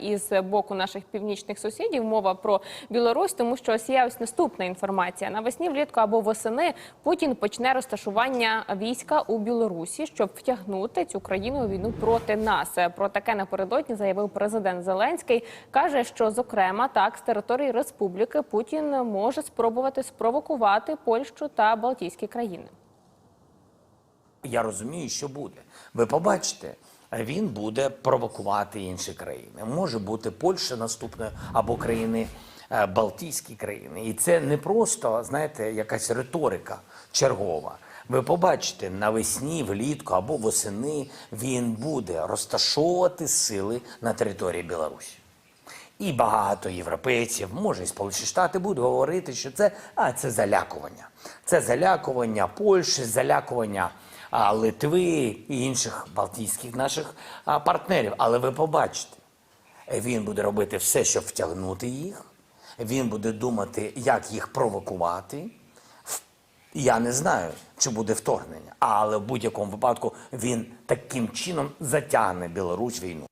із боку наших північних сусідів мова про Білорусь, тому що ось є ось наступна інформація. Навесні влітку або восени Путін почне розташування війська у Білорусі, щоб втягнути цю країну у війну проти нас. Про таке напередодні заявив президент Зеленський. каже, що зокрема так з території республіки Путін може спробувати спровокувати Польщу та Балтійські країни. Я розумію, що буде. Ви побачите, він буде провокувати інші країни. Може бути Польща наступною або країни е, Балтійські країни. І це не просто, знаєте, якась риторика чергова. Ви побачите, навесні, влітку або восени він буде розташовувати сили на території Білорусі. І багато європейців, може і Сполучені Штати, будуть говорити, що це, а, це залякування. Це залякування Польщі, залякування а, Литви і інших балтійських наших а, партнерів. Але ви побачите, він буде робити все, щоб втягнути їх. Він буде думати, як їх провокувати. Я не знаю, чи буде вторгнення, але в будь-якому випадку він таким чином затягне Білорусь війну.